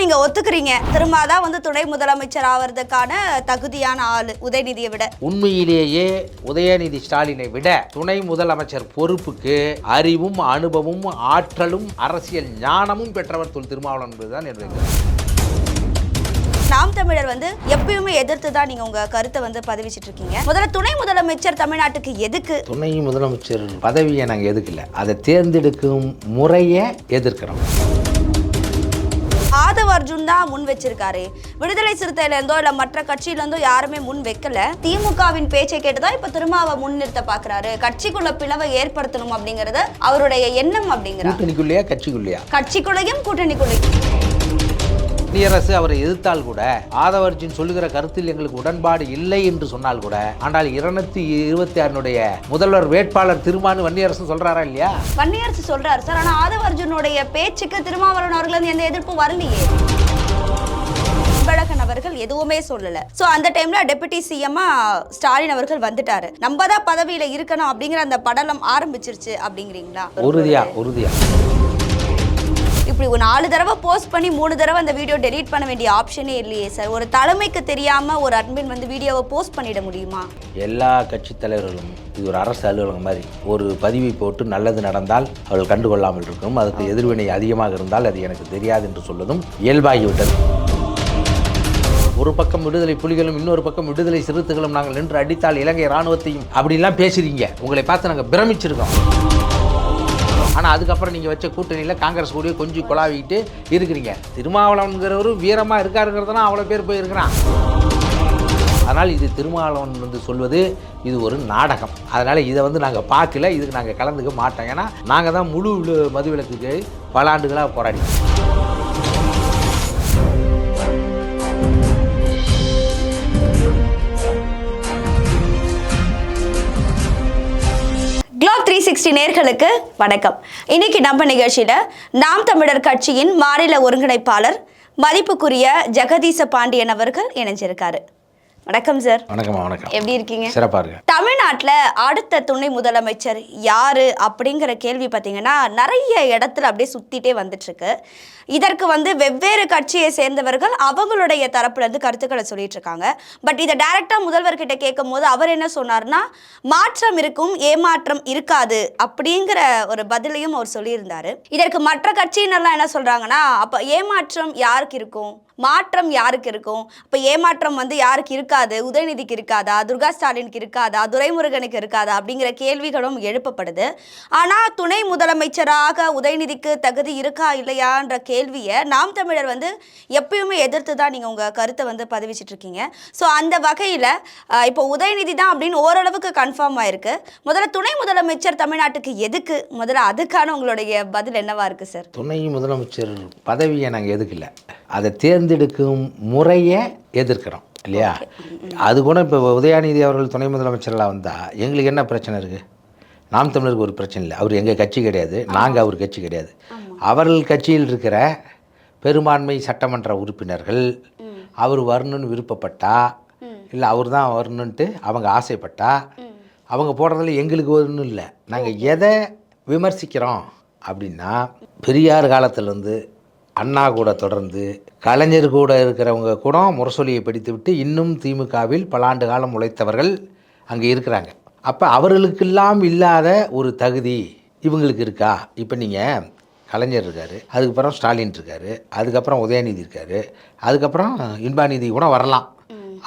நீங்க ஒத்துக்கிறீங்க? திரும்ப தான் வந்து துணை முதலமைச்சர் ஆவறதுக்கான தகுதியான ஆளு உதயநிதியை விட. உண்மையிலேயே உதயநிதி ஸ்டாலினை விட துணை முதலமைச்சர் பொறுப்புக்கு அறிவும் அனுபவமும் ஆற்றலும் அரசியல் ஞானமும் பெற்றவர் தொல் திருமாவளவன் என்பதுதான் என்னுடைய. நாம் தமிழர் வந்து எப்பயுமே எதிர்த்து தான் நீங்க உங்க கருத்தை வந்து பதிவிச்சிட்டு இருக்கீங்க. முதல்ல துணை முதலமைச்சர் தமிழ்நாட்டுக்கு எதுக்கு? துணை முதலமைச்சர் பதவியை நாங்கள் எதுக்கல அதை தேர்ந்தெடுக்கும் முறையை எதிர்க்கிறோம். அர்ஜுன் தான் முன் வச்சிருக்காரு. விடுதலை சிறுத்தையில இருந்தோ இல்ல மற்ற கட்சியில இருந்தோ யாருமே முன் வைக்கல. திமுகவின் பேச்சை கேட்டுதான் இப்ப திரும்ப அவ முன்னிறுத்த பாக்குறாரு. கட்சிக்குள்ள பிளவை ஏற்படுத்தணும் அப்படிங்கறது அவருடைய எண்ணம் அப்படிங்கிறார். கட்சிக்குள்ளேயும் கூட்டணிக்குள்ளேயும். குடியரசு அவரை எதிர்த்தால் கூட ஆதவர்ஜின் சொல்லுகிற கருத்தில் எங்களுக்கு உடன்பாடு இல்லை என்று சொன்னால் கூட ஆனால் இருநூத்தி இருபத்தி ஆறுனுடைய முதல்வர் வேட்பாளர் திருமானு வன்னியரசு சொல்றாரா இல்லையா? வன்னியரசு சொல்றாரு சார் ஆனா ஆதவ் அர்ஜுனுடைய பேச்சுக்கு திருமாவளவன் அவர்கள் எந்த எதிர்ப்பும் வரலையே. அன்பழகன் அவர்கள் எதுவுமே சொல்லல. சோ அந்த டைம்ல டெபுட்டி சிஎம்மா ஸ்டாலின் அவர்கள் வந்துட்டாரு. நம்ம தான் பதவியில இருக்கணும் அப்படிங்கிற அந்த படலம் ஆரம்பிச்சிருச்சு அப்படிங்கிறீங்களா? உறுதியா உறுதியா. இப்படி ஒரு நாலு தடவை போஸ்ட் பண்ணி மூணு தடவை அந்த வீடியோ டெலீட் பண்ண வேண்டிய ஆப்ஷனே இல்லையே சார் ஒரு தலைமைக்கு தெரியாம ஒரு அட்மின் வந்து வீடியோவை போஸ்ட் பண்ணிட முடியுமா? எல்லா கட்சித் தலைவர்களும் இது ஒரு அரசு அலுவலகம் மாதிரி ஒரு பதிவை போட்டு நல்லது நடந்தால் அவர்கள் கண்டுகொள்ளாமல் இருக்கும் அதுக்கு எதிர்வினை அதிகமாக இருந்தால் அது எனக்கு தெரியாது என்று சொல்வதும் இயல்பாகிவிட்டது. ஒரு பக்கம் விடுதலை புலிகளும் இன்னொரு பக்கம் விடுதலை சிறுத்தைகளும் நாங்கள் நின்று அடித்தால் இலங்கை இராணுவத்தையும் அப்படிலாம் பேசுறீங்க. உங்களை பார்த்து நாங்கள் பிரமிச்சிருக்கோம். ஆனால் அதுக்கப்புறம் நீங்கள் வச்ச கூட்டணியில் காங்கிரஸ் கூடயே கொஞ்சம் குழாவிக்கிட்டு இருக்கிறீங்க. திருமாவளவன்கிறவரு வீரமாக இருக்காருங்கிறதுனா அவ்வளோ பேர் போய் இருக்கிறான் அதனால் இது திருமாவளவன் வந்து சொல்வது இது ஒரு நாடகம். அதனால் இதை வந்து நாங்கள் பார்க்கல இதுக்கு நாங்கள் கலந்துக்க மாட்டோம். ஏன்னா நாங்கள் தான் முழு மதுவிலக்குக்கு பல ஆண்டுகளாக போராடி சிக்ஸ்டி நேர்களுக்கு வணக்கம். இன்னைக்கு நம்ம நிகழ்ச்சியில் நாம் தமிழர் கட்சியின் மாநில ஒருங்கிணைப்பாளர் மதிப்புக்குரிய ஜெகதீச பாண்டியன் அவர்கள் இணைஞ்சிருக்காரு. வணக்கம் சார் வணக்கம்மா வணக்கம். எப்படி இருக்கீங்க? சிறப்பாக இருங்க தமிழ்நாட்டுல அடுத்த துணை முதலமைச்சர் யாரு அப்படிங்கிற கேள்வி பார்த்தீங்கன்னா நிறைய இடத்துல அப்படியே சுத்திட்டே வந்துட்டு இருக்கு இதற்கு வந்து வெவ்வேறு கட்சியை சேர்ந்தவர்கள் அவங்களுடைய தரப்புல இருந்து கருத்துக்களை சொல்லிட்டு இருக்காங்க. பட் இதை டைரக்டா முதல்வர்கிட்ட கேட்கும் போது அவர் என்ன சொன்னார்னா மாற்றம் இருக்கும் ஏமாற்றம் இருக்காது அப்படிங்கிற ஒரு பதிலையும் அவர் சொல்லியிருந்தாரு. இதற்கு மற்ற கட்சியினர்லாம் என்ன சொல்றாங்கன்னா அப்ப ஏமாற்றம் யாருக்கு இருக்கும்? மாற்றம் யாருக்கு இருக்கும்? அப்ப ஏமாற்றம் வந்து யாருக்கு இருக்காது உதயநிதிக்கு இருக்காதா துர்கா ஸ்டாலினுக்கு இருக்காதா துரைமுருகனுக்கு இருக்காதா அப்படிங்கிற கேள்விகளும் எழுப்பப்படுது. ஆனால் துணை முதலமைச்சராக உதயநிதிக்கு தகுதி இருக்கா இல்லையான்ற கேள்வியை நாம் தமிழர் வந்து எப்பயுமே எதிர்த்து தான் நீங்கள் உங்கள் கருத்தை வந்து பதிவிச்சிட்டு இருக்கீங்க. ஸோ அந்த வகையில் இப்போ உதயநிதி தான் அப்படின்னு ஓரளவுக்கு கன்ஃபார்ம் ஆயிருக்கு. முதல்ல துணை முதலமைச்சர் தமிழ்நாட்டுக்கு எதுக்கு? முதல்ல அதுக்கான உங்களுடைய பதில் என்னவா இருக்கு சார் துணை முதலமைச்சர் பதவியை நாங்கள் எதுக்கல அதை தேர்ந்தெடுக்கும் முறையை எதிர்க்கிறோம். இல்லையா? அது கூட இப்போ உதயாநிதி அவர்கள் துணை முதலமைச்சர்களாக வந்தால் எங்களுக்கு என்ன பிரச்சனை இருக்குது நாம் தமிழருக்கு ஒரு பிரச்சனை இல்லை. அவர் எங்கள் கட்சி கிடையாது. நாங்கள் அவர் கட்சி கிடையாது. அவர்கள் கட்சியில் இருக்கிற பெரும்பான்மை சட்டமன்ற உறுப்பினர்கள் அவர் வரணும்னு விருப்பப்பட்டா இல்லை அவர் தான் வரணுன்ட்டு அவங்க ஆசைப்பட்டா அவங்க போடுறதுல எங்களுக்கு ஒன்றும் இல்லை. நாங்கள் எதை விமர்சிக்கிறோம் அப்படின்னா பெரியார் காலத்திலேருந்து அண்ணா கூட தொடர்ந்து கலைஞர் கூட இருக்கிறவங்க கூட முரசொலியை படித்து விட்டு இன்னும் திமுகவில் பல ஆண்டு காலம் உழைத்தவர்கள் அங்கே இருக்கிறாங்க. அப்போ அவர்களுக்கெல்லாம் இல்லாத ஒரு தகுதி இவங்களுக்கு இருக்கா? இப்போ நீங்கள் கலைஞர் இருக்கார் அதுக்கப்புறம் ஸ்டாலின் இருக்கார் அதுக்கப்புறம் உதயநிதி இருக்கார் அதுக்கப்புறம் இன்பாநிதி கூட வரலாம்.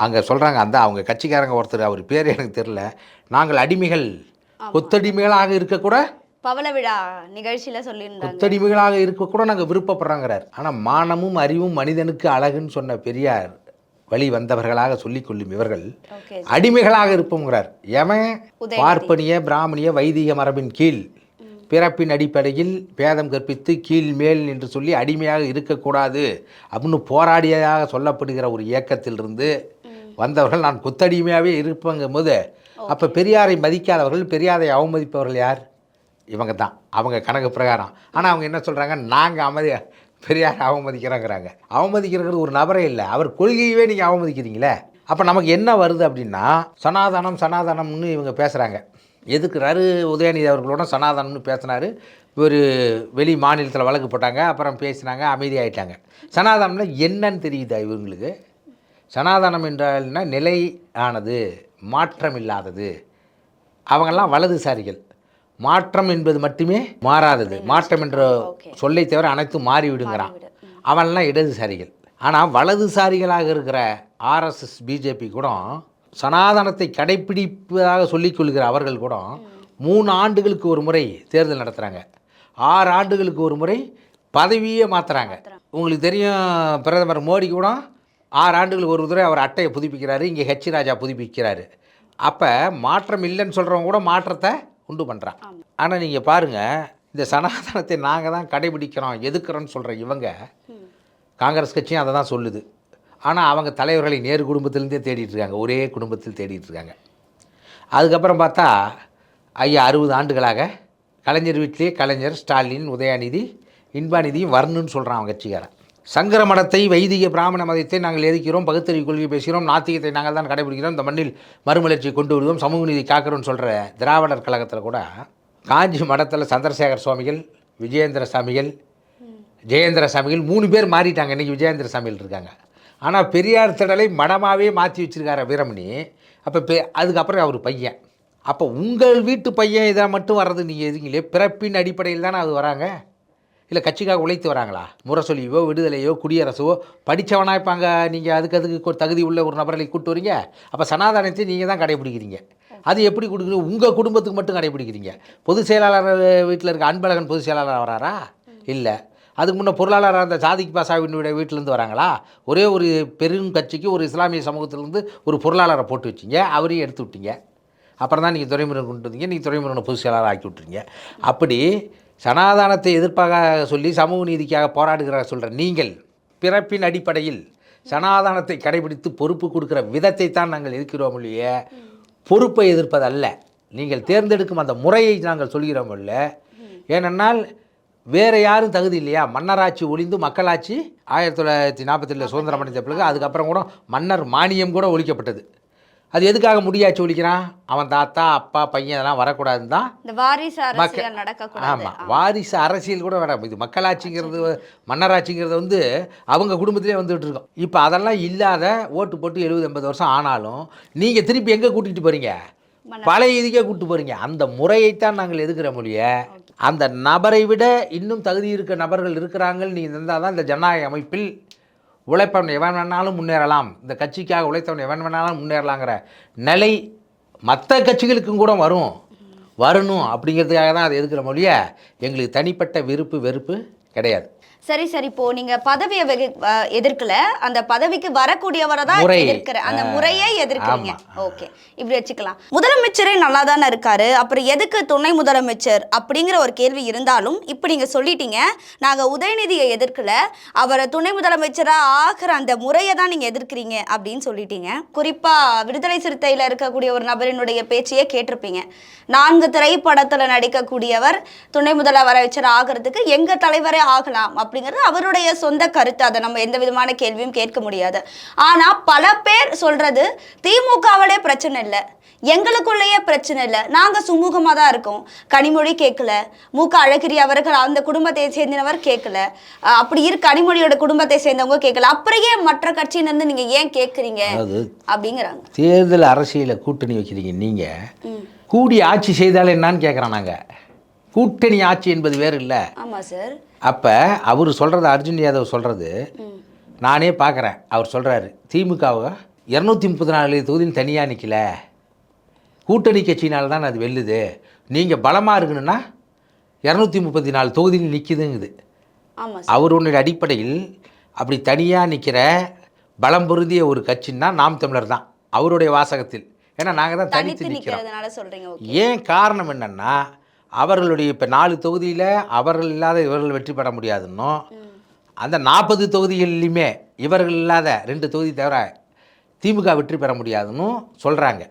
அங்கே சொல்கிறாங்க அந்த அவங்க கட்சிக்காரங்க ஒருத்தர் அவர் பேர் எனக்கு தெரில நாங்கள் அடிமைகள் கொத்தடிமைகளாக இருக்கக்கூட பவள விழா நிகழ்ச்சியில சொல்லியிருந்தாங்க. கொத்தடிமைகளாக இருக்க கூட நாங்கள் விருப்பப்படுறாங்கிறார். ஆனால் மானமும் அறிவும் மனிதனுக்கு அழகுன்னு சொன்ன பெரியார் வழி வந்தவர்களாக சொல்லிக் கொள்ளும் இவர்கள் அடிமைகளாக இருப்போங்கிறார். எவன். பார்ப்பனிய பிராமணிய வைதிக மரபின் கீழ். பிறப்பின் அடிப்படையில் பேதம் கற்பித்து கீழ் மேல் என்று சொல்லி அடிமையாக இருக்கக்கூடாது அப்படின்னு போராடியதாக சொல்லப்படுகிற ஒரு இயக்கத்திலிருந்து வந்தவர்கள் நான் கொத்தடிமையாகவே இருப்பங்கும் போது அப்போ பெரியாரை மதிக்காதவர்கள் பெரியாரை அவமதிப்பவர்கள் யார்? இவங்க தான். அவங்க கணக்கு பிரகாரம். ஆனால் அவங்க என்ன சொல்கிறாங்க நாங்கள் அமைதி பெரியார் அவமதிக்கிறோங்கிறாங்க. அவமதிக்கிறது ஒரு நபரே இல்லை. அவர் கொள்கையவே நீங்கள் அவமதிக்கிறீங்களே. அப்போ நமக்கு என்ன வருது அப்படின்னா சனாதனம் சனாதனம்னு இவங்க பேசுகிறாங்க எதுக்குறாரு? உதயநிதி அவர்களோட சனாதனம்னு பேசினார். ஒரு வெளி மாநிலத்தில் வழக்கு போட்டாங்க. அப்புறம் பேசினாங்க அமைதியாயிட்டாங்க. சனாதனம்னா என்னன்னு தெரியுதா இவங்களுக்கு? சனாதனம் என்றால்னா நிலை ஆனது மாற்றம் இல்லாதது அவங்கெல்லாம் வலதுசாரிகள். மாற்றம் என்பது மட்டுமே மாறாதது. மாற்றம் என்ற சொல்லை தவிர அனைத்தும் மாறிவிடுங்கிறான். அவன்லாம் இடதுசாரிகள். ஆனால் வலதுசாரிகளாக இருக்கிற ஆர்எஸ்எஸ் பிஜேபி கூட சனாதனத்தை கடைப்பிடிப்பதாக சொல்லிக் கொள்கிற அவர்கள் கூட மூணு ஆண்டுகளுக்கு ஒரு முறை தேர்தல் நடத்துகிறாங்க ஆறு ஆண்டுகளுக்கு ஒரு முறை பதவியே மாற்றுறாங்க உங்களுக்கு தெரியும் பிரதமர் மோடி கூட ஆறு ஆண்டுகளுக்கு ஒரு முறை அவர் அட்டையை புதுப்பிக்கிறாரு. இங்கே ஹெச் ராஜா புதுப்பிக்கிறாரு. அப்போ மாற்றம் இல்லைன்னு சொல்கிறவங்க கூட மாற்றத்தை உண்டு பண்ணுறான் ஆனால் நீங்கள் பாருங்கள் இந்த சனாதனத்தை நாங்கள் தான் கடைபிடிக்கிறோம் எதுக்குறோன்னு சொல்கிற இவங்க காங்கிரஸ் கட்சியும் அதை தான் சொல்லுது. ஆனால் அவங்க தலைவர்களை நேரு குடும்பத்திலேருந்தே தேடிட்டு இருக்காங்க ஒரே குடும்பத்தில் தேடிட்டு இருக்காங்க. அதுக்கப்புறம் பார்த்தா ஐயா அறுபது ஆண்டுகளாக கலைஞர் வீட்டிலே கலைஞர் ஸ்டாலின் உதயாநிதி இன்பாநிதியும் வரணும்னு சொல்கிறான் அவன் கட்சிக்காரன். சங்கர மடத்தை வைதிக பிராமண மதத்தை நாங்கள் எதிர்க்கிறோம் பகுத்தறிவு கொள்கை பேசுகிறோம் நாத்திகத்தை நாங்கள் தான் கடைபிடிக்கிறோம். இந்த மண்ணில் மறுமலர்ச்சியை கொண்டு வருவோம் சமூக நீதி காக்கிறோம்னு சொல்கிற திராவிடர் கழகத்தில் கூட காஞ்சி மடத்தில் சந்திரசேகர் சுவாமிகள் விஜயேந்திர சாமிகள் ஜெயேந்திர சாமிகள் மூணு பேர் மாறிட்டாங்க. இன்றைக்கி விஜயேந்திர சாமிகள் இருக்காங்க. ஆனால் பெரியார் திடலை மடமாகவே மாற்றி வச்சிருக்காரு வீரமணி. அப்போ பெ அதுக்கப்புறம் அவர் பையன். அப்போ உங்கள் வீட்டு பையன் இதை மட்டும் வர்றது நீங்கள் எதுங்களே பிறப்பின் அடிப்படையில் தானே அது வராங்க. இல்லை கட்சிக்காக உழைத்து வராங்களா? முரசொலியோ விடுதலையோ குடியரசோ படித்தவனா இருப்பாங்க. நீங்கள் அதுக்கு அதுக்கு தகுதி உள்ள ஒரு நபர்களை கூப்பிட்டு வரீங்க. அப்போ சனாதானத்தை நீங்கள் தான் கடைபிடிக்கிறீங்க. அது எப்படி கொடுக்குறீங்க உங்கள் குடும்பத்துக்கு மட்டும் கடைபிடிக்கிறீங்க. பொதுச் செயலாளர் வீட்டில் இருக்க அன்பழகன் பொதுச் செயலாளர் வராரா? இல்லை. அதுக்கு முன்னே பொருளாளராக இருந்த சாதிக் பாசாவினுடைய வீட்டிலேருந்து வராங்களா? ஒரே ஒரு பெரும் கட்சிக்கு ஒரு இஸ்லாமிய சமூகத்திலேருந்து ஒரு பொருளாளரை போட்டு வச்சிங்க. அவரையும் எடுத்து விட்டீங்க. அப்புறம் தான் நீங்கள் துறைமுருகன் கொண்டு வந்தீங்க. நீங்கள் துறைமுருகனை பொதுச் செயலாளர் ஆக்கி விட்டுருங்க அப்படி சனாதானத்தை எதிர்ப்பாக சொல்லி சமூக நீதிக்காக போராடுகிறார் சொல்கிற நீங்கள் பிறப்பின் அடிப்படையில் சனாதானத்தை கடைபிடித்து பொறுப்பு கொடுக்குற விதத்தை தான் நாங்கள் எதிர்க்கிறோம் இல்லையே. பொறுப்பை எதிர்ப்பதல்ல. நீங்கள் தேர்ந்தெடுக்கும் அந்த முறையை நாங்கள் சொல்கிறோம் இல்லை. ஏனென்றால் வேறு யாரும் தகுதி இல்லையா? மன்னராட்சி ஒழிந்து மக்களாட்சி ஆயிரத்தி தொள்ளாயிரத்தி நாற்பத்தெட்டில் சுதந்திரம் அடைந்த பிறகு அதுக்கப்புறம் கூட மன்னர் மானியம் கூட ஒழிக்கப்பட்டது. அது எதுக்காக முடியாட்சி ஒழிக்கிறான் அவன் தாத்தா அப்பா பையன் அதெல்லாம் வரக்கூடாதுன்னு தான் இந்த வாரிசு அரசியல் நடக்கக்கூடாது. ஆமாம் வாரிசு அரசியல் கூட வேணாம். இது மக்களாட்சிங்கிறது மன்னராட்சிங்கிறது வந்து அவங்க குடும்பத்திலே வந்துட்டு இருக்கோம். இப்போ அதெல்லாம் இல்லாத ஓட்டு போட்டு எழுபது எண்பது வருஷம் ஆனாலும் நீங்கள் திருப்பி எங்கே கூட்டிகிட்டு போகிறீங்க பழைய இதுக்கே கூப்பிட்டு போகிறீங்க அந்த முறையைத்தான் நாங்கள் எதுக்கிற மொழிய அந்த நபரை விட இன்னும் தகுதி இருக்க நபர்கள் இருக்கிறாங்கன்னு நீங்கள் இருந்தால் தான் இந்த ஜனநாயக அமைப்பில் உழைப்பவன் எவன் வேணாலும் முன்னேறலாம். இந்த கட்சிக்காக உழைத்தவன் எவன் வேணாலும் முன்னேறலாங்கிற நிலை மற்ற கட்சிகளுக்கும் கூட வரும். வரணும் அப்படிங்கிறதுக்காக தான் அதை எதுக்கிற மொழிய? எங்களுக்கு தனிப்பட்ட விருப்பு வெறுப்பு கிடையாது. சரி சரி இப்போ நீங்க பதவியை வெகு- எதிர்க்கல. அந்த பதவிக்கு வரக்கூடியவரை தான். எதிர்க்கிற அந்த முறையை எதிர்க்கிறீங்க. ஓகே. இப்படி வச்சுக்கலாம். முதலமைச்சரே நல்லா தானே இருக்காரு. அப்புறம் எதுக்கு துணை முதலமைச்சர் அப்படிங்கிற ஒரு கேள்வி இருந்தாலும் இப்போ நீங்க சொல்லிட்டீங்க. நாங்க உதயநிதியை எதிர்க்கல. அவரை துணை முதலமைச்சரா ஆகிற அந்த முறையை தான் நீங்க எதிர்க்கிறீங்க அப்படின்னு சொல்லிட்டீங்க. குறிப்பா விடுதலை சிறுத்தையில இருக்கக்கூடிய ஒரு நபரினுடைய பேச்சையே கேட்டிருப்பீங்க. நான்கு திரைப்படத்துல நடிக்கக்கூடியவர் துணை முதலமைச்சர் ஆகிறதுக்கு எங்க தலைவரே ஆகலாம் அப்படிங்கிறது அவருடைய சொந்த கருத்து. அதை நம்ம எந்த விதமான கேள்வியும் கேட்க முடியாது. ஆனா பல பேர் சொல்றது திமுகவிலே பிரச்சனை இல்லை. எங்களுக்குள்ளேயே பிரச்சனை இல்லை. நாங்க சுமூகமா தான் இருக்கோம். கனிமொழி கேட்கல மு க அழகிரி அவர்கள் அந்த குடும்பத்தை சேர்ந்தவர் கேட்கல அப்படி இரு கனிமொழியோட குடும்பத்தை சேர்ந்தவங்க கேட்கல அப்புறையே மற்ற கட்சியிலிருந்து நீங்க ஏன் கேட்குறீங்க அப்படிங்கிறாங்க. தேர்தல் அரசியலை கூட்டணி வைக்கிறீங்க நீங்கள் கூடி ஆட்சி செய்தால் என்னன்னு கேட்குறோம் நாங்கள் கூட்டணி ஆட்சி என்பது வேறு இல்லை ஆமா சார். அப்போ அவர் சொல்கிறது அர்ஜுன் யாதவ் சொல்கிறது நானே பார்க்குறேன் அவர் சொல்கிறாரு திமுகவை இரநூத்தி முப்பத்தி நாலு தொகுதியில் தனியாக நிற்கல கூட்டணி கட்சியினால தான் அது வெல்லுது. நீங்கள் பலமாக இருக்கணும்னா இரநூத்தி முப்பத்தி நாலு தொகுதியில் நிற்கிதுங்குது சார் அவருடைய அடிப்படையில் அப்படி தனியாக நிற்கிற பலம் பொருந்திய ஒரு கட்சின்னா நாம் தமிழர் தான் அவருடைய வாசகத்தில். ஏன்னா நாங்கள் தான் தனித்து நிற்கிறோம் ஏன் காரணம் என்னன்னா அவர்களுடைய இப்போ நாலு தொகுதியில் அவர்கள் இல்லாத இவர்கள் வெற்றி பெற முடியாதுன்னும் அந்த நாற்பது தொகுதிகளிலுமே இவர்கள் இல்லாத ரெண்டு தொகுதி தவிர திமுக வெற்றி பெற முடியாதுன்னு சொல்கிறாங்க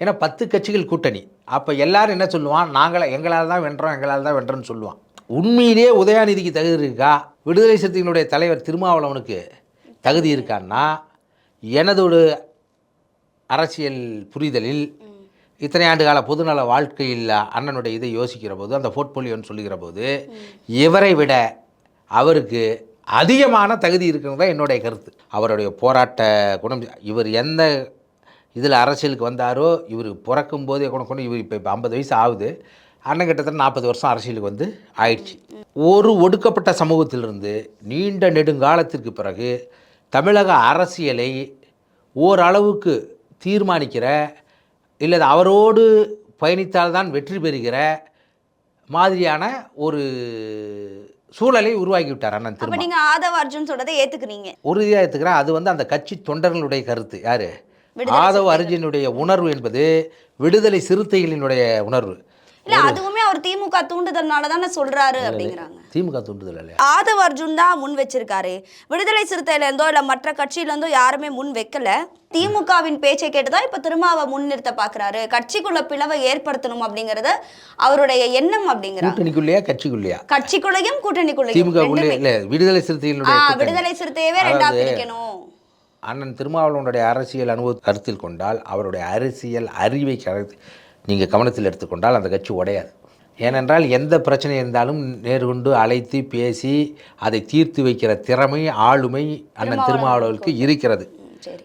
ஏன்னா பத்து கட்சிகள் கூட்டணி. அப்போ எல்லாரும் என்ன சொல்லுவான்? நாங்கள எங்களால் தான் வென்றோம் எங்களால் தான் வென்றோம்னு சொல்லுவான். உண்மையிலேயே உதயாநிதிக்கு தகுதி இருக்கா? விடுதலை சிறுத்தைகளுடைய தலைவர் திருமாவளவனுக்கு தகுதி இருக்கான்னா எனதோட அரசியல் புரிதலில் இத்தனை ஆண்டு கால பொதுநல வாழ்க்கையில் அண்ணனுடைய இதை யோசிக்கிற போது அந்த போர்ட்போலியோன்னு சொல்லுகிற போது இவரை விட அவருக்கு அதிகமான தகுதி இருக்கிறது தான் என்னுடைய கருத்து. அவருடைய போராட்ட குணம் இவர் எந்த இதில் அரசியலுக்கு வந்தாரோ இவர் பிறக்கும் போதே கொண்டு கொண்டு இவர் இப்போ இப்போ ஐம்பது வயசு ஆகுது. அண்ணன் கிட்டத்தட்ட நாற்பது வருஷம் அரசியலுக்கு வந்து ஆயிடுச்சு. ஒரு ஒடுக்கப்பட்ட சமூகத்திலிருந்து நீண்ட நெடுங்காலத்திற்கு பிறகு தமிழக அரசியலை ஓரளவுக்கு தீர்மானிக்கிற இல்லை அவரோடு பயணித்தால்தான் வெற்றி பெறுகிற மாதிரியான ஒரு சூழலை உருவாக்கி விட்டார் அண்ணன் திரும்ப நீங்க ஆதவ அர்ஜுன் சொல்றதை ஏத்துக்கிறீங்க. உறுதியாக எடுத்துக்கிறேன் அது வந்து அந்த கட்சி தொண்டர்களுடைய கருத்து. யாரு? ஆதவ அர்ஜுனுடைய உணர்வு என்பது விடுதலை சிறுத்தைகளினுடைய உணர்வு. இல்ல அதுவுமே அவர் திமுக தூண்டுதல்னால தானே சொல்றாரு அப்படிங்கிறாங்க. திமுக தூண்டுதல் இல்லையா? ஆதவ அர்ஜுன் தான் முன் வச்சிருக்காரு. விடுதலை சிறுத்தையில இருந்தோ இல்ல மற்ற கட்சியில இருந்தோ யாருமே முன் வைக்கல. திமுகவின் பேச்சை கேட்டுதான் இப்ப திரும்ப அவ முன்னிறுத்த பாக்குறாரு. கட்சிக்குள்ள பிளவை ஏற்படுத்தணும் அப்படிங்கறது அவருடைய எண்ணம் அப்படிங்கிறாங்க கூட்டணிக்குள்ளேயா கட்சிக்குள்ளேயா? கட்சிக்குள்ளேயும் கூட்டணிக்குள்ளேயும் திமுக உள்ளே ரெண்டுமே. இல்லை விடுதலை சிறுத்தைகளுடைய கூட்டணி. விடுதலை சிறுத்தையவே ரெண்டா அதாவது- பிரிக்கணும். அண்ணன் திருமாவளவனுடைய அரசியல் அனுபவ கருத்தில் கொண்டால் அவருடைய அரசியல் அறிவை கருத்து நீங்கள் கவனத்தில் எடுத்துக்கொண்டால் அந்த கட்சி உடையாது. ஏனென்றால் எந்த பிரச்சனை இருந்தாலும் நேர்கொண்டு அழைத்து பேசி அதை தீர்த்து வைக்கிற திறமை ஆளுமை அண்ணன் திருமாவளவனுக்கு இருக்கிறது.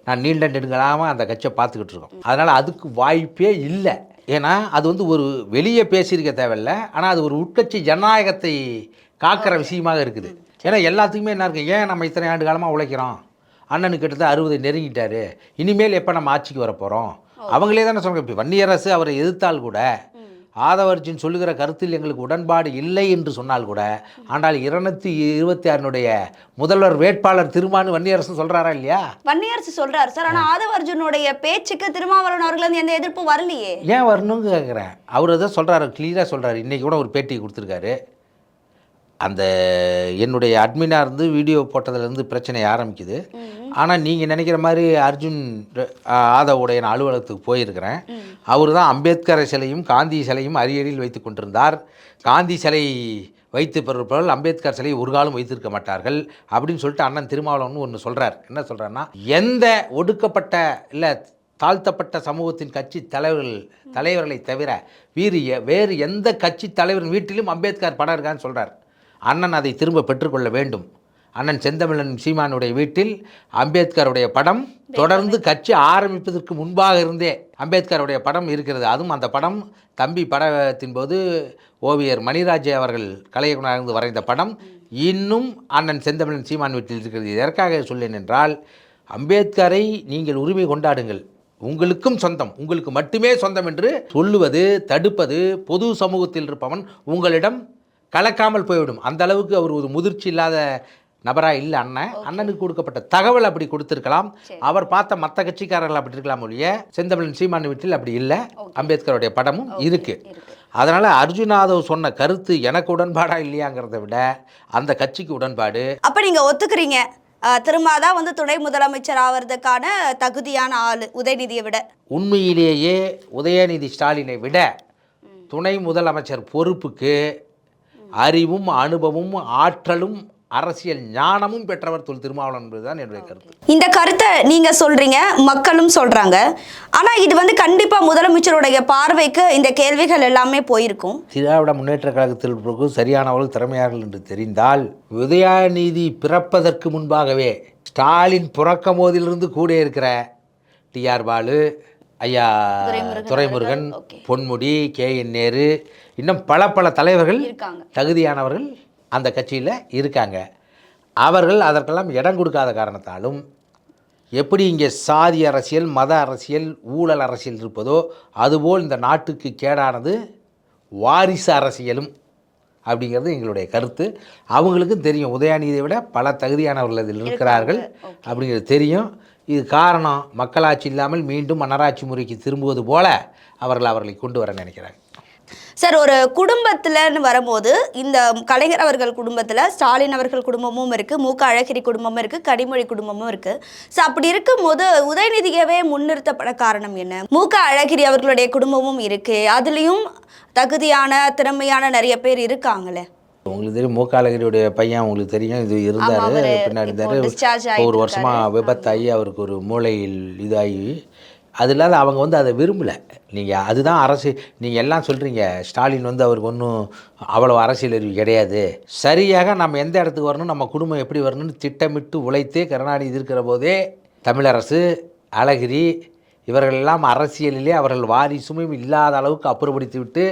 நான் நீண்ட நெடுங்களாமல் அந்த கட்சியை பார்த்துக்கிட்டு இருக்கோம். அதனால் அதுக்கு வாய்ப்பே இல்லை. ஏன்னா அது வந்து ஒரு வெளியே பேசியிருக்க தேவையில்ல. ஆனால் அது ஒரு உட்கட்சி ஜனநாயகத்தை காக்கிற விஷயமாக இருக்குது. ஏன்னா எல்லாத்துக்குமே என்ன இருக்கு? ஏன் நம்ம இத்தனை ஆண்டு காலமாக உழைக்கிறோம்? அண்ணனுக்கு கிட்டத்தட்ட அறுபதை நெருங்கிட்டாரு. இனிமேல் எப்போ நம்ம ஆட்சிக்கு வர போகிறோம் அவங்களே தானே சொல்கிறாங்க இப்போ வன்னியரசு அவரை எதிர்த்தால் கூட ஆதவர்ஜின் சொல்லுகிற கருத்தில் எங்களுக்கு உடன்பாடு இல்லை என்று சொன்னால் கூட ஆனால் இருநூத்தி இருபத்தி ஆறினுடைய முதல்வர் வேட்பாளர் திருமானு வன்னியரசு சொல்கிறாரா இல்லையா? வன்னியரசு சொல்றாரு சார் ஆனா ஆதவ அர்ஜுனுடைய பேச்சுக்கு திருமாவளவன் அவர்கள் எந்த எதிர்ப்பு வரலையே. ஏன் வரணும்னு கேட்குறேன் அவர் தான் சொல்கிறாரு கிளியராக சொல்கிறாரு இன்றைக்கி கூட ஒரு பேட்டி கொடுத்துருக்காரு. அந்த என்னுடைய அட்மினாக இருந்து வீடியோ போட்டதுலேருந்து பிரச்சனை ஆரம்பிக்குது. ஆனால் நீங்கள் நினைக்கிற மாதிரி அர்ஜுன் ஆதவுடைய நான் அலுவலகத்துக்கு போயிருக்கிறேன். அவர் தான் அம்பேத்கர் சிலையும் காந்தி சிலையும் அரியடியில் வைத்து கொண்டிருந்தார். காந்தி சிலை வைத்து பெறுபவர்கள் அம்பேத்கர் சிலையை ஒரு காலம் வைத்திருக்க மாட்டார்கள் அப்படின்னு சொல்லிட்டு அண்ணன் திருமாவளவன் ஒன்று சொல்கிறார் என்ன சொல்கிறாருன்னா எந்த ஒடுக்கப்பட்ட இல்லை தாழ்த்தப்பட்ட சமூகத்தின் கட்சி தலைவர்கள் தலைவர்களை தவிர வீறு எ- வேறு எந்த கட்சி தலைவரின் வீட்டிலும் அம்பேத்கர் படம் இருக்கான்னு சொல்கிறார் அண்ணன் அதை திரும்ப பெற்றுக்கொள்ள வேண்டும். அண்ணன் செந்தமிழன் சீமானுடைய வீட்டில் அம்பேத்கருடைய படம் தொடர்ந்து கட்சி ஆரம்பிப்பதற்கு முன்பாக இருந்தே அம்பேத்கருடைய படம் இருக்கிறது. அதுவும் அந்த படம் தம்பி படத்தின் போது ஓவியர் மணிராஜ் அவர்கள் இருந்து வரைந்த படம். இன்னும் அண்ணன் செந்தமிழன் சீமான் வீட்டில் இருக்கிறது. எதற்காக சொல்லேன் என்றால் அம்பேத்கரை நீங்கள் உரிமை கொண்டாடுங்கள். உங்களுக்கும் சொந்தம் உங்களுக்கு மட்டுமே சொந்தம் என்று சொல்லுவது தடுப்பது பொது சமூகத்தில் இருப்பவன் உங்களிடம் கலக்காமல் போய்விடும். அந்த அளவுக்கு அவர் ஒரு முதிர்ச்சி இல்லாத நபரா இல்லை அண்ணன். அண்ணனுக்கு கொடுக்கப்பட்ட தகவல் அப்படி கொடுத்திருக்கலாம். அவர் பார்த்த மற்ற கட்சிக்காரர்கள் அப்படி இருக்கலாம் ஒழிய செந்தமிழன் சீமான் வீட்டில் அப்படி இல்லை. அம்பேத்கருடைய படமும் இருக்கு. அதனால அர்ஜுனாதவ் சொன்ன கருத்து எனக்கு உடன்பாடா இல்லையாங்கிறத விட அந்த கட்சிக்கு உடன்பாடு. அப்ப நீங்க ஒத்துக்கிறீங்க. திருமாதான் வந்து துணை முதலமைச்சர் ஆவறதுக்கான தகுதியான ஆளு உதயநிதியை விட. உண்மையிலேயே உதயநிதி ஸ்டாலினை விட துணை முதலமைச்சர் பொறுப்புக்கு அறிவும் அனுபவமும் ஆற்றலும் அரசியல் ஞானமும் பெற்றவர் தொல் திருமாவளவன் என்பதுதான் என்னுடைய கருத்து. இந்த கருத்தை நீங்க சொல்றீங்க மக்களும் சொல்றாங்க. ஆனா இது வந்து கண்டிப்பா முதலமைச்சருடைய பார்வைக்கு இந்த கேள்விகள் எல்லாமே போயிருக்கும். திராவிட முன்னேற்ற கழகத்தில் இருப்பவர்கள் சரியானவர்கள் திறமையார்கள் என்று தெரிந்தால் உதயாநிதி பிறப்பதற்கு முன்பாகவே ஸ்டாலின் பிறக்கும் போதிலிருந்து கூட இருக்கிற டிஆர் பாலு ஐயா துரைமுருகன். பொன்முடி கே என் நேரு இன்னும் பல பல தலைவர்கள் தகுதியானவர்கள் அந்த கட்சியில் இருக்காங்க. அவர்கள் அதற்கெல்லாம் இடம் கொடுக்காத காரணத்தாலும் எப்படி இங்கே சாதி அரசியல் மத அரசியல் ஊழல் அரசியல் இருப்பதோ அதுபோல் இந்த நாட்டுக்கு கேடானது வாரிசு அரசியலும் அப்படிங்கிறது எங்களுடைய கருத்து. அவங்களுக்கும் தெரியும். உதயாநிதியை விட பல தகுதியானவர்கள் அதில் இருக்கிறார்கள் அப்படிங்கிறது தெரியும். இது காரணம் மக்களாட்சி இல்லாமல் மீண்டும் மன்னராட்சி முறைக்கு திரும்புவது போல அவர்கள் அவர்களை கொண்டு வர நினைக்கிறாங்க சார் ஒரு குடும்பத்தில்னு வரும்போது இந்த கலைஞர் அவர்கள் குடும்பத்தில் ஸ்டாலின் அவர்கள் குடும்பமும் இருக்குது மூக்க அழகிரி குடும்பமும் இருக்குது கனிமொழி குடும்பமும் இருக்குது ஸோ அப்படி இருக்கும்போது உதயநிதியவே முன்னிறுத்தப்பட காரணம் என்ன? மூக்க அழகிரி அவர்களுடைய குடும்பமும் இருக்குது அதுலேயும் தகுதியான திறமையான நிறைய பேர் இருக்காங்களே. உங்களுக்கு தெரியும் மூக்காலகிரியுடைய பையன் உங்களுக்கு தெரியும். இது இருந்தார் பின்னாடி இருந்தார். ஒரு வருஷமாக விபத்தாகி அவருக்கு ஒரு மூளையில் இதாகி. அது இல்லாத அவங்க வந்து அதை விரும்பலை. நீங்கள் அதுதான் அரசு நீங்கள் எல்லாம் சொல்கிறீங்க ஸ்டாலின் வந்து அவருக்கு ஒன்றும் அவ்வளோ அரசியல் அறிவு கிடையாது. சரியாக நம்ம எந்த இடத்துக்கு வரணும் நம்ம குடும்பம் எப்படி வரணும்னு திட்டமிட்டு உழைத்து கருணாநிதி இருக்கிற போதே தமிழரசு அழகிரி இவர்களெல்லாம் அரசியலிலே அவர்கள் வாரிசுமே இல்லாத அளவுக்கு அப்புறப்படுத்தி விட்டு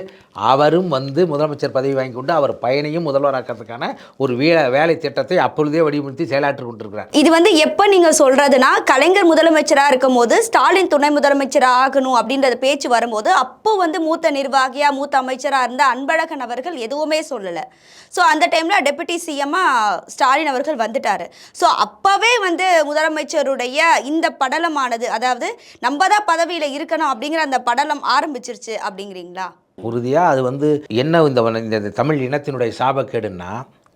அவரும் வந்து முதலமைச்சர் பதவி வாங்கி கொண்டு அவர் பயனையும் முதல்வராக்கிறதுக்கான ஒரு வேலை வேலை திட்டத்தை அப்பொழுதே வடிவமைத்து செயலாற்றி கொண்டிருக்கிறார். இது வந்து எப்போ நீங்கள் சொல்கிறதுனா கலைஞர் முதலமைச்சராக இருக்கும் போது ஸ்டாலின் துணை முதலமைச்சராக ஆகணும் அப்படின்றது பேச்சு வரும்போது அப்போ வந்து மூத்த நிர்வாகியாக மூத்த அமைச்சராக இருந்த அன்பழகன் அவர்கள் எதுவுமே சொல்லலை. ஸோ அந்த டைமில் டெபுட்டி சிஎம்மாக ஸ்டாலின் அவர்கள் வந்துட்டார். ஸோ அப்போவே வந்து முதலமைச்சருடைய இந்த படலமானது அதாவது நம்ம தான் பதவியில இருக்கணும் அப்படிங்கிற அந்த படலம் ஆரம்பிச்சிருச்சு அப்படிங்கிறீங்களா? உறுதியாக அது வந்து என்ன இந்த இந்த தமிழ் இனத்தினுடைய சாபக்கேடுன்னா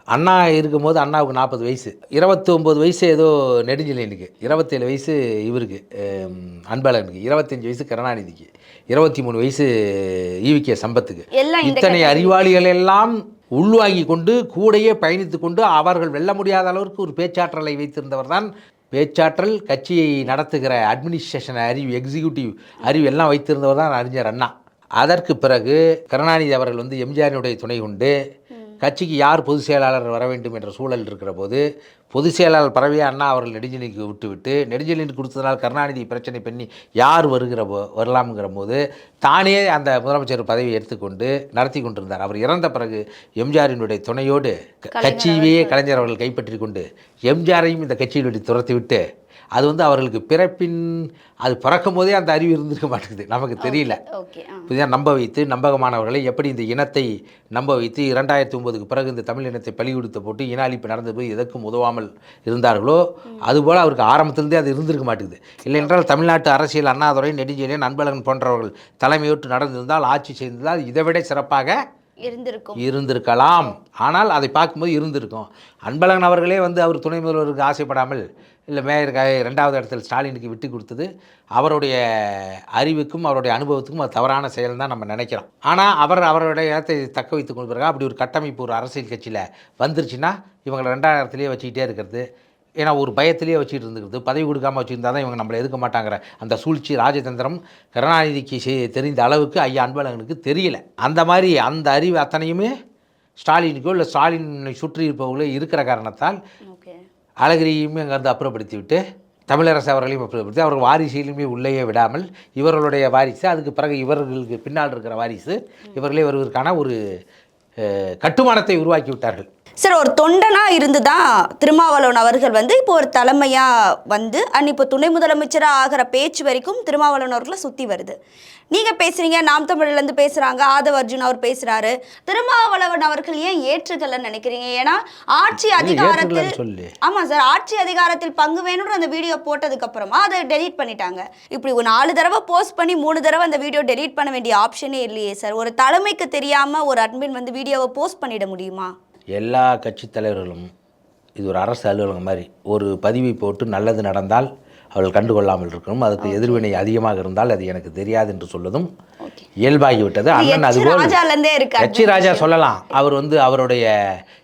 அண்ணா இருக்கும்போது அண்ணாவுக்கு நாற்பது வயசு இருபத்தி ஒம்பது வயசு ஏதோ நெடுஞ்செழியனுக்கு இருபத்தேழு வயசு இவருக்கு அன்பழகனுக்கு இருபத்தஞ்சி வயசு கருணாநிதிக்கு இருபத்தி மூணு வயசு ஈவிகே சம்பத்துக்கு. இத்தனை அறிவாளிகள் எல்லாம் உள்வாங்கி கொண்டு கூடையே பயணித்து கொண்டு அவர்கள் வெல்ல முடியாத அளவிற்கு ஒரு பேச்சாற்றலை வைத்திருந்தவர் தான் பேச்சாற்றல் கட்சியை நடத்துகிற அட்மினிஸ்ட்ரேஷன் அறிவு எக்ஸிக்யூட்டிவ் அறிவு எல்லாம் வைத்திருந்தவர் தான் அறிஞர் அண்ணா. அதற்கு பிறகு கருணாநிதி அவர்கள் வந்து எம்ஜிஆரினுடைய துணை கொண்டு கட்சிக்கு யார் பொதுச் செயலாளர் வர வேண்டும் என்ற சூழல் இருக்கிற போது பொதுச் செயலாளர் பரவிய அண்ணா அவர்கள் நெடுஞ்செழியனுக்கு விட்டுவிட்டு நெடுஞ்செழியனுக்கு கொடுத்ததால் கருணாநிதி பிரச்சனை பண்ணி யார் வருகிற போ வரலாம்ங்கிற போது தானே அந்த முதலமைச்சர் பதவியை எடுத்துக்கொண்டு நடத்தி கொண்டிருந்தார். அவர் இறந்த பிறகு எம்ஜிஆரினுடைய துணையோடு கட்சியையே கலைஞர் அவர்கள் கைப்பற்றி கொண்டு எம்ஜிஆரையும் இந்த கட்சியை விட்டு துரத்தி விட்டு அது வந்து அவர்களுக்கு பிறப்பின் அது பிறக்கும் போதே அந்த அறிவு இருந்திருக்க மாட்டேங்குது. நமக்கு தெரியல. புதிதாக நம்ப வைத்து நம்பகமானவர்களை எப்படி இந்த இனத்தை நம்ப வைத்து இரண்டாயிரத்தி ஒன்பதுக்கு பிறகு இந்த தமிழ் இனத்தை பலி கொடுத்து போட்டு இன அழிப்பு நடந்து போய் எதற்கும் உதவாமல் இருந்தார்களோ அதுபோல் அவருக்கு ஆரம்பத்திலிருந்தே அது இருந்திருக்க மாட்டேங்குது. இல்லை என்றால் தமிழ்நாட்டு அரசியல் அண்ணாதுரை நெடுஞ்செழியன் அன்பழகன் போன்றவர்கள் தலைமையேற்று நடந்திருந்தால் ஆட்சி செய்திருந்தால் இதைவிட சிறப்பாக இருந்திருக்கும். இருந்திருக்கலாம். ஆனால் அதை பார்க்கும்போது இருந்திருக்கும். அன்பழகன் அவர்களே வந்து அவர் துணை முதல்வருக்கு ஆசைப்படாமல் இல்லை மேயருக்காக ரெண்டாவது இடத்துல ஸ்டாலினுக்கு விட்டு கொடுத்தது. அவருடைய அறிவுக்கும் அவருடைய அனுபவத்துக்கும் அது தவறான செயல் தான் நம்ம நினைக்கிறோம். ஆனால் அவர் அவருடைய இடத்தை தக்க வைத்துக் கொண்டு பிறகு அப்படி ஒரு கட்டமைப்பு ஒரு அரசியல் கட்சியில் வந்துருச்சுன்னா இவங்களை ரெண்டாவது இடத்துலையே வச்சுக்கிட்டே இருக்கிறது. ஏன்னா ஒரு பயத்திலேயே வச்சுட்டு இருந்துக்கிறது. பதவி கொடுக்காம வச்சுருந்தா தான் இவங்க நம்மளை எதுக்க மாட்டாங்கிற அந்த சூழ்ச்சி ராஜதந்திரம் கருணாநிதிக்கு தெரிந்த அளவுக்கு ஐயா அன்பழகனுக்கு தெரியல. அந்த மாதிரி அந்த அறிவு அத்தனையுமே ஸ்டாலினுக்கோ இல்லை ஸ்டாலினை சுற்றி இருப்பவர்களோ இருக்கிற காரணத்தால் அழகிரியுமே அங்கேருந்து அப்புறப்படுத்தி விட்டு தமிழரசு அவர்களையும் அப்புறப்படுத்தி அவர்கள் வாரிசையிலுமே உள்ளேயே விடாமல் இவர்களுடைய வாரிசு அதுக்கு பிறகு இவர்களுக்கு பின்னால் இருக்கிற வாரிசு இவர்களே வருவதற்கான ஒரு கட்டுமானத்தை உருவாக்கி விட்டார்கள். சார் ஒரு தொண்டனா இருந்து தான் திருமாவளவன் அவர்கள் வந்து இப்போ ஒரு தலைமையா வந்து அண்ட் இப்போ துணை முதலமைச்சரா ஆகிற பேச்சு வரைக்கும் திருமாவளவன் அவர்களை சுத்தி வருது. நீங்க பேசுறீங்க நாம் தமிழ்ல இருந்து பேசுறாங்க ஆதவ அர்ஜுன் அவர் பேசுறாரு. திருமாவளவன் அவர்கள் ஏன் ஏற்றுக்கலன்னு நினைக்கிறீங்க? ஏன்னா ஆட்சி அதிகாரத்தில் ஏற்றுக்கலன்னு சொல்லு. ஆமா சார் ஆட்சி அதிகாரத்தில் பங்கு வேணும்னு அந்த வீடியோ போட்டதுக்கு அப்புறமா அதை டெலீட் பண்ணிட்டாங்க. இப்படி ஒரு நாலு தடவை போஸ்ட் பண்ணி மூணு தடவை அந்த வீடியோ டெலீட் பண்ண வேண்டிய ஆப்ஷனே இல்லையே சார். ஒரு தலைமைக்கு தெரியாம ஒரு அட்மின் வந்து வீடியோவை போஸ்ட் பண்ணிட முடியுமா? எல்லா கட்சித் தலைவர்களும் இது ஒரு அரசு அலுவலகம் மாதிரி ஒரு பதிவை போட்டு நல்லது நடந்தால் அவர்கள் கண்டுகொள்ளாமல் இருக்கணும். அதுக்கு எதிர்வினை அதிகமாக இருந்தால் அது எனக்கு தெரியாது என்று சொல்வதும் இயல்பாகிவிட்டது. அண்ணன். அதுபோல் இருக்கு எச்சி ராஜா சொல்லலாம். அவர் வந்து அவருடைய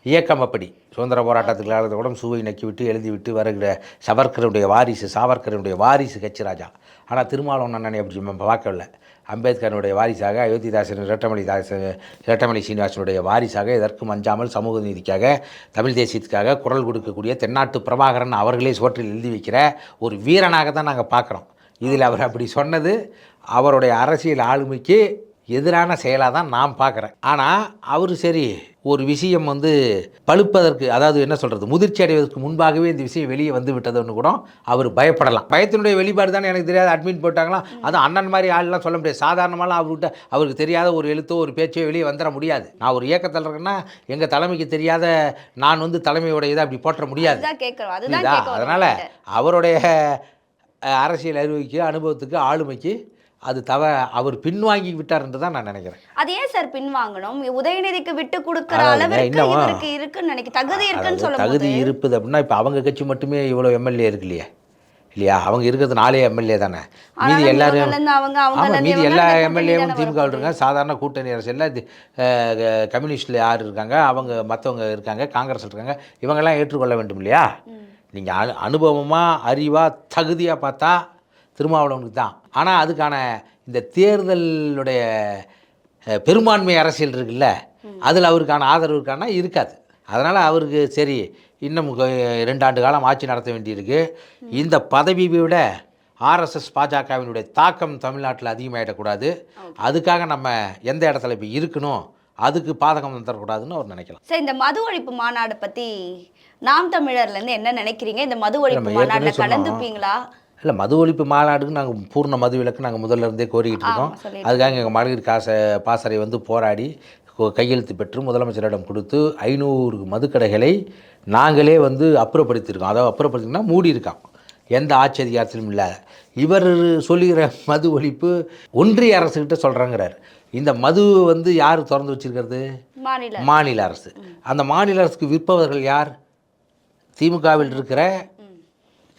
இயக்கம் அப்படி. சுதந்திர போராட்டத்துக்கு கூட சுவை நக்கிவிட்டு எழுதிவிட்டு வருகிற சவர்கருடைய வாரிசு சாவர்கருடைய வாரிசு கட்சி ராஜா. ஆனால் திருமாவளவன் அண்ணனை அப்படி பார்க்கவில்லை. அம்பேத்கரனுடைய வாரிசாக அயோத்திதாசன் இரட்டமணி தாசன் இரட்டமணி சீனிவாசனுடைய வாரிசாக எதற்கும் அஞ்சாமல் சமூக நீதிக்காக தமிழ் தேசியத்துக்காக குரல் கொடுக்கக்கூடிய தென்னாட்டு பிரபாகரன் அவர்களே சுவற்றில் எழுதி வைக்கிற ஒரு வீரனாக தான் நாங்கள் பார்க்குறோம். இதில் அவர் அப்படி சொன்னது அவருடைய அரசியல் ஆளுமைக்கு எதிரான செயலாக தான் நான் பார்க்குறேன். ஆனால் அவர் சரி ஒரு விஷயம் வந்து பழுப்பதற்கு அதாவது என்ன சொல்கிறது முதிர்ச்சி அடைவதற்கு முன்பாகவே இந்த விஷயம் வெளியே வந்து விட்டதுன்னு கூட அவர் பயப்படலாம். பயத்தினுடைய வெளிப்பாடு தானே எனக்கு தெரியாது. அட்மிட் போட்டாங்களாம் அது அண்ணன் மாதிரி ஆள்லாம் சொல்ல முடியாது. சாதாரணமாலாம் அவர்கிட்ட அவருக்கு தெரியாத ஒரு எழுத்தோ ஒரு பேச்சோ வெளியே வந்துட முடியாது. நான் ஒரு இயக்கத்தில் இருக்கேன்னா எங்கள் தலைமைக்கு தெரியாத நான் வந்து தலைமையோட இதை அப்படி போற்ற முடியாது. அதனால் அவருடைய அரசியல் அறிவுக்கு அனுபவத்துக்கு ஆளுமைக்கு அது தவ அவர் பின்வாங்கி விட்டார் என்று தான் நான் நினைக்கிறேன். அது ஏன் சார் பின்வாங்கணும்? உதயநிதிக்கு விட்டு கொடுக்கிற இன்னும் இவருக்கு இருக்குன்னு நினைக்க தகுதி இருக்குன்னு சொல்லும் தகுதி இருப்புது அப்படின்னா இப்போ அவங்க கட்சி மட்டுமே இவ்வளோ எம்எல்ஏ இருக்கு இல்லையா? இல்லையா? அவங்க இருக்கிறது நாலே எம்எல்ஏ தானே. மீதி எல்லாரும் ஆமாம் மீதி எல்லா எம்எல்ஏவும் திமுக. இருக்காங்க. சாதாரண கூட்டணி அரசியலில் இது கம்யூனிஸ்டில் யார் இருக்காங்க? அவங்க மற்றவங்க இருக்காங்க காங்கிரஸ் இருக்காங்க. இவங்கெல்லாம் ஏற்றுக்கொள்ள வேண்டும் இல்லையா? நீங்கள் அனு அனுபவமாக அறிவாக தகுதியாக பார்த்தா திருமாவளவனுக்கு தான். ஆனால் அதுக்கான இந்த தேர்தலுடைய பெரும்பான்மை அரசியல் இருக்குல்ல அதில் அவருக்கான ஆதரவு இருக்கான்னா இருக்காது. அதனால் அவருக்கு சரி இன்னும் கொ- ரெண்டு ஆண்டு காலம் ஆட்சி நடத்த வேண்டியிருக்கு. இந்த பதவியை விட ஆர்எஸ்எஸ் பாஜகவினுடைய தாக்கம் தமிழ்நாட்டில் அதிகமாகிடக்கூடாது அதுக்காக நம்ம எந்த இடத்துல இப்போ இருக்கணும் அதுக்கு பாதகம் தரக்கூடாதுன்னு அவர் நினைக்கலாம். சார் இந்த மது ஒழிப்பு மாநாடு பத்தி நாம் தமிழர்ல இருந்து என்ன நினைக்கிறீங்க? இந்த மது ஒழிப்பு சொன்னோம். கலந்துப்பீங்களா? இல்லை மது ஒழிப்பு மாநாடுக்கு நாங்கள் பூர்ண மது விலக்கு நாங்கள் முதல்ல இருந்தே கோரிக்கிட்டு இருக்கோம். அதுக்காக எங்கள் மகளிர் காச பாசறை வந்து போராடி கையெழுத்து பெற்று முதலமைச்சரிடம் கொடுத்து ஐநூறு மதுக்கடைகளை நாங்களே வந்து அப்புறப்படுத்தியிருக்கோம். அதாவது அப்புறப்படுத்தினா மூடி இருக்கான் எந்த ஆட்சி அதிகாரத்திலும் இல்லை. இவர் சொல்லுகிற மது ஒழிப்பு ஒன்றிய அரசுகிட்ட சொல்கிறாங்கிறார் இந்த மது வந்து யார் திறந்து வச்சிருக்கிறது? மாநில அரசு. அந்த மாநில அரசுக்கு விற்பவர்கள் யார்? திமுகவில் இருக்கிற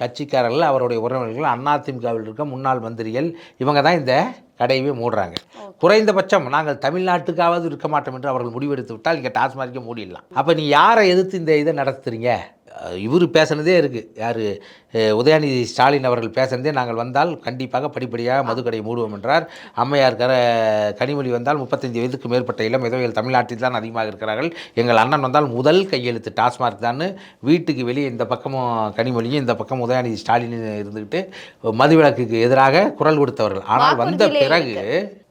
கட்சிக்காரர்கள் அவருடைய உறவினர்கள் அதிமுகவில் இருக்க முன்னாள் மந்திரிகள் இவங்க தான் இந்த கடையவே மூடுறாங்க. குறைந்தபட்சம் நாங்கள் தமிழ்நாட்டுக்காவது இருக்க மாட்டோம் என்று அவர்கள் முடிவெடுத்து விட்டால் இங்கே டாஸ்மார்க்கே மூடிடலாம். அப்போ நீ யாரை எதிர்த்து இந்த இதை நடத்துறீங்க? இவர் பேசுனதே இருக்குது யார்? உதயநிதி ஸ்டாலின் அவர்கள் பேசுனதே நாங்கள் வந்தால் கண்டிப்பாக படிப்படியாக மதுக்கடை மூடுவோம் என்றார். அம்மையார் கர கனிமொழி வந்தால் முப்பத்தஞ்சு வயதுக்கு மேற்பட்ட இளம் விதவைகள் தமிழ்நாட்டில் தான் அதிகமாக இருக்கிறார்கள். எங்கள் அண்ணன் வந்தால் முதல் கையெழுத்து டாஸ்மார்க் தான் வீட்டுக்கு வெளியே இந்த பக்கமும் கனிமொழியும் இந்த பக்கம் உதயநிதி ஸ்டாலின் இருந்துக்கிட்டு மதுவிலக்குக்கு எதிராக குரல் கொடுத்தவர்கள். ஆனால் வந்த பிறகு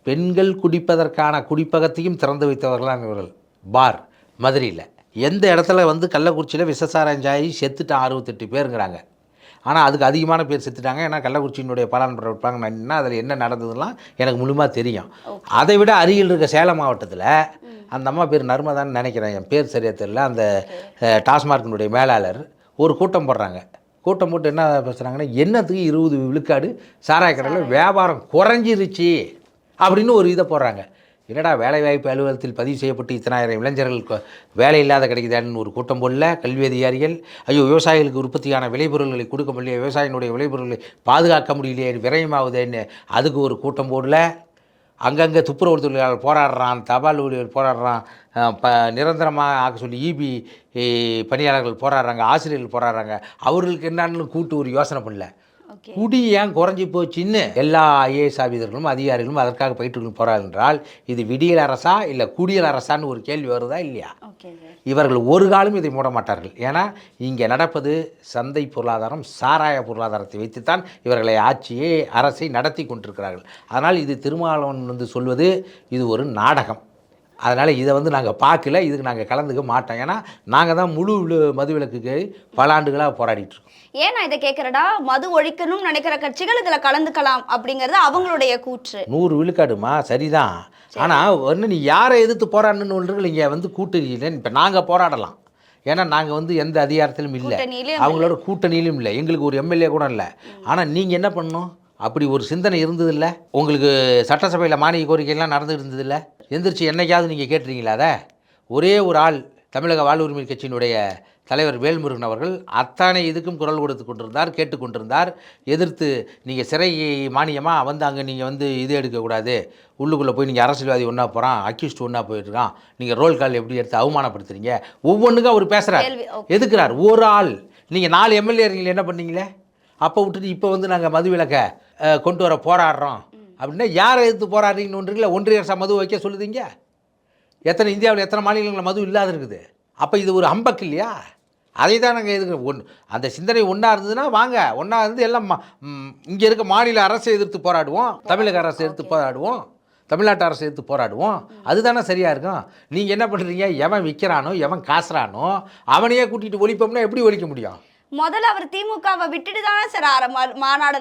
பெண்கள் குடிப்பதற்கான குடிப்பகத்தையும் திறந்து வைத்தவர்களாம் இவர்கள். பார் மதுரையில். எந்த இடத்துல வந்து கள்ளக்குறிச்சியில் விசசாரஞ்சாயி செத்துட்டான் அறுபத்தெட்டு பேருங்கிறாங்க. ஆனால் அதுக்கு அதிகமான பேர் செத்துட்டாங்க. ஏன்னா கள்ளக்குறிச்சியினுடைய பாலான் இருப்பாங்கன்னா அதில் என்ன நடந்ததுலாம் எனக்கு முழுமையாக தெரியும். அதை விட அருகில் இருக்க சேலம் மாவட்டத்தில் அந்த அம்மா பேர் நர்மதான்னு நினைக்கிறேன். என் பேர் சரியாக தெரியல. அந்த டாஸ்மார்க்கினுடைய மேலாளர் ஒரு கூட்டம் போடுறாங்க. கூட்டம் போட்டு என்ன பேசுகிறாங்கன்னா என்னத்துக்கு இருபது விழுக்காடு சாராய கடையில் வியாபாரம் குறைஞ்சிருச்சு அப்படின்னு ஒரு இதை போடுறாங்க. என்னடா வேலைவாய்ப்பு அலுவலகத்தில் பதிவு செய்யப்பட்டு இத்தனாயிரம் இளைஞர்கள் வேலை இல்லாத கிடைக்குதான்னு ஒரு கூட்டம் போடல. கல்வி அதிகாரிகள் ஐயோ விவசாயிகளுக்கு உற்பத்தியான விளைபொருள்களை கொடுக்க முடியல விவசாயினுடைய விளைபொருள்களை பாதுகாக்க முடியலையே விரயமாகுதேன்னு அதுக்கு ஒரு கூட்டம் போடல. அங்கங்கே துப்புரவு தொழிலாளர் போராடுறான் தபால் ஊழியர் போராடுறான் ப நிரந்தரமாக ஆக்க சொல்லி இபி பணியாளர்கள் போராடுறாங்க ஆசிரியர்கள் போராடுறாங்க. அவர்களுக்கு என்னன்னு கூட்டு ஒரு யோசனை பண்ணல. குடி ஏன் குறைஞ்சி போச்சுன்னு எல்லா ஐஏஎஸ் ஆபீசர்களும் அதிகாரிகளும் அதற்காக பயிற்று போகிறார்கள் என்றால் இது விடியல் அரசா இல்லை குடியல் அரசான்னு ஒரு கேள்வி வருதா இல்லையா? இவர்கள் ஒரு காலம் இதை மூட மாட்டார்கள். ஏன்னா இங்கே நடப்பது சந்தை பொருளாதாரம் சாராய பொருளாதாரத்தை வைத்துத்தான் இவர்களை ஆட்சியை அரசை நடத்தி கொண்டிருக்கிறார்கள். அதனால் இது திருமாவளவன் வந்து சொல்வது இது ஒரு நாடகம். அதனால் இதை வந்து நாங்கள் பார்க்கல இதுக்கு நாங்கள் கலந்துக்க மாட்டோம். ஏன்னா நாங்கள் தான் முழு மதுவிலக்குக்கு பல ஆண்டுகளாக போராடிட்டு இருக்கோம் ஏன் நான் இதை கேட்கறடா மது ஒழிக்கணும்னு நினைக்கிற கட்சிகள் இதுல கலந்துக்கலாம் அப்படிங்கிறது அவங்களுடைய கூற்று. நூறு விழுக்காடுமா? சரிதான். ஆனால் ஒன்று நீ யாரை எதிர்த்து போராடணுன்றீர்கள் இங்கே வந்து கூட்டணியில் இப்போ நாங்கள் போராடலாம். ஏன்னா நாங்கள் வந்து எந்த அதிகாரத்திலும் இல்லை. அவங்களோட கூட்டணியிலும் இல்லை. எங்களுக்கு ஒரு எம்எல்ஏ கூட இல்லை. ஆனால் நீங்கள் என்ன பண்ணணும்? அப்படி ஒரு சிந்தனை இருந்ததில்ல? உங்களுக்கு சட்டசபையில் மானிய கோரிக்கையெல்லாம் நடந்துட்டு இருந்ததில்ல? எந்திரிச்சு என்னைக்காவது நீங்கள் கேட்டுறீங்களா அதை? ஒரே ஒரு ஆள் தமிழக வாழ்வுரிமை கட்சியினுடைய தலைவர் வேல்முருகன் அவர்கள் அத்தனை இதுக்கும் குரல் கொடுத்து கொண்டிருந்தார் கேட்டுக்கொண்டிருந்தார் எதிர்த்து நீங்கள் சிறை மானியமாக வந்து அங்கே நீங்கள் வந்து இது எடுக்கக்கூடாது உள்ளுக்குள்ளே போய் நீங்கள் அரசியல்வாதி ஒன்றா போகிறான் அக்யூஸ்ட் ஒன்றா போயிட்டுருக்கான் நீங்கள் ரோல் கால் எப்படி எடுத்து அவமானப்படுத்துறீங்க? ஒவ்வொன்றுக்கும் அவர் பேசுகிறார் எதுக்குறார்? ஒரு ஆள். நீங்கள் நாலு எம்எல்ஏ என்ன பண்ணீங்களே? அப்போ விட்டுட்டு இப்போ வந்து நாங்கள் மது விலக்கை கொண்டு வர போராடுறோம். அப்படின்னா யாரை எதிர்த்து போராடுறீங்கன்னு ஒன்றில் ஒன்றிய அரசா மது வைக்க சொல்லுதீங்க? எத்தனை இந்தியாவில் எத்தனை மாநிலங்களில் மது இல்லாத இருக்குது? அப்போ இது ஒரு ஹம்பக் இல்லையா? அதை தான் நாங்கள் எதுக்கு ஒன் அந்த சிந்தனை ஒன்றா இருந்ததுன்னா வாங்க. ஒன்றா இருந்து எல்லாம் இங்கே இருக்க மாநில அரசை எதிர்த்து போராடுவோம். தமிழக அரசை எதிர்த்து போராடுவோம். தமிழ்நாட்டு அரசை எதிர்த்து போராடுவோம். அதுதானே சரியாக இருக்கும். நீங்கள் என்ன பண்ணுறீங்க எவன் விற்கிறானோ எவன் காசுறானோ அவனையே கூட்டிகிட்டு ஒழிப்போம்னா எப்படி ஒழிக்க முடியும்? முதல்ல அவர் திமுகவை விட்டுட்டு தானே சார் ஆர- மாநாடு.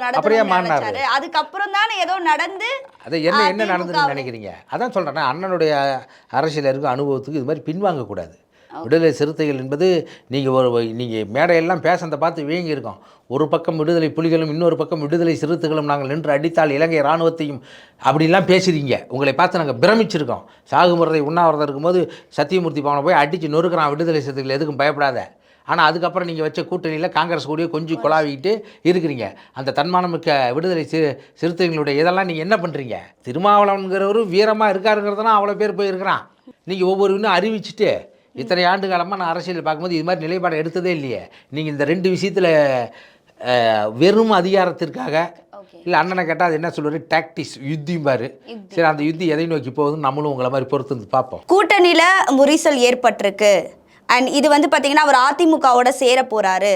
நினைச்சாரு. அதுக்கப்புறம் தானே ஏதோ நடந்து அதை என்ன என்ன நடந்ததுன்னு நினைக்கிறீங்க? அதான் சொல்கிறேன் அண்ணனுடைய அரசியல் இருக்கும் அனுபவத்துக்கு இது மாதிரி பின்வாங்கக்கூடாது விடுதலை சிறுத்தைகள் என்பது நீங்கள் ஒரு நீங்கள் மேடையெல்லாம் பேசுனதை பார்த்து வீங்கி இருக்கோம். ஒரு பக்கம் விடுதலை புலிகளும் இன்னொரு பக்கம் விடுதலை சிறுத்தைகளும் நாங்கள் நின்று அடித்தால் இலங்கை இராணுவத்தையும் அப்படிலாம் பேசுகிறீங்க உங்களை பார்த்து நாங்கள் பிரமிச்சிருக்கோம். சாகுமுறை உண்ணாவிரதம் இருக்கும்போது சத்தியமூர்த்தி பவனை போய் அடித்து நொறுக்கிறான் விடுதலை சிறுத்தைகள். எதுக்கும் பயப்படாத. ஆனால் அதுக்கப்புறம் நீங்கள் வச்ச கூட்டணியில் காங்கிரஸ் கூடயே கொஞ்சம் குழாவிக்கிட்டு இருக்கிறீங்க. அந்த தன்மானமிக்க விடுதலை சிறு சிறுத்தைகளுடைய இதெல்லாம் நீங்கள் என்ன பண்ணுறீங்க திருமாவளவன்கிறவரு வீரமாக இருக்காருங்கிறதுனா அவ்வளோ பேர் போயிருக்கிறான். நீங்கள் ஒவ்வொரு இன்னும் அறிவிச்சிட்டு இத்தனை ஆண்டு காலமாக நான் அரசியல் பார்க்கும்போது இது மாதிரி நிலைப்பாடு எடுத்ததே இல்லையே. நீங்கள் இந்த ரெண்டு விஷயத்தில் வெறும் அதிகாரத்திற்காக இல்லை அண்ணனை கேட்டால் அது என்ன சொல்லுவாரு? டாக்டிஸ் யுத்தியும் பாரு. சரி அந்த யுத்தி எதை நோக்கி போகுதுன்னு நம்மளும் உங்களை மாதிரி பொறுத்து வந்து பார்ப்போம். கூட்டணியில முரிசல் ஏற்பட்டிருக்கு. அண்ட் இது வந்து பார்த்தீங்கன்னா அவர் அதிமுகவோட சேர போகிறாரு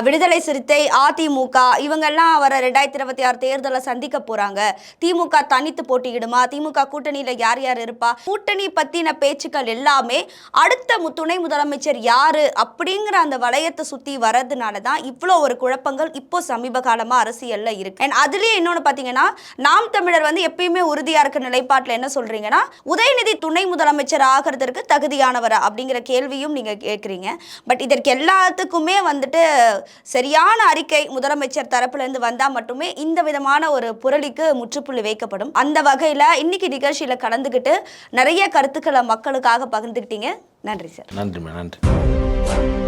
விடுதலை சிறுத்தை அதிமுக இவங்கெல்லாம் அவரை ரெண்டாயிரத்தி இருபத்தி ஆறு தேர்தலை சந்திக்க போகிறாங்க திமுக தனித்து போட்டியிடுமா? திமுக கூட்டணியில் யார் யார் இருப்பா? கூட்டணி பற்றின பேச்சுக்கள் எல்லாமே அடுத்த மு- துணை முதலமைச்சர் யார் அப்படிங்கிற அந்த வளையத்தை சுற்றி வர்றதுனால தான் இவ்வளோ ஒரு குழப்பங்கள் இப்போ சமீப காலமாக அரசியலில் இருக்கு. அண்ட் அதுலேயே இன்னொன்று பார்த்தீங்கன்னா நாம் தமிழர் வந்து எப்பயுமே உறுதியாக இருக்க நிலைப்பாட்டில் என்ன சொல்கிறீங்கன்னா உதயநிதி துணை முதலமைச்சர் ஆகிறதுக்கு தகுதியானவரா அப்படிங்கிற கேள்வியும் நீங்கள் நீங்கள் கேட்குறீங்க பட் இதற்கு எல்லாத்துக்குமே வந்துட்டு சரியான அறிக்கை முதலமைச்சர் தரப்புல இருந்து வந்தா மட்டுமே இந்த விதமான ஒரு புரளிக்கு முற்றுப்புள்ளி வைக்கப்படும். அந்த வகையில் இன்னைக்கு நிகழ்ச்சியில கலந்துக்கிட்டு நிறைய கருத்துக்களை மக்களுக்காக பகிர்ந்துக்கிட்டீங்க நன்றி சார். நன்றிம்மா நன்றி.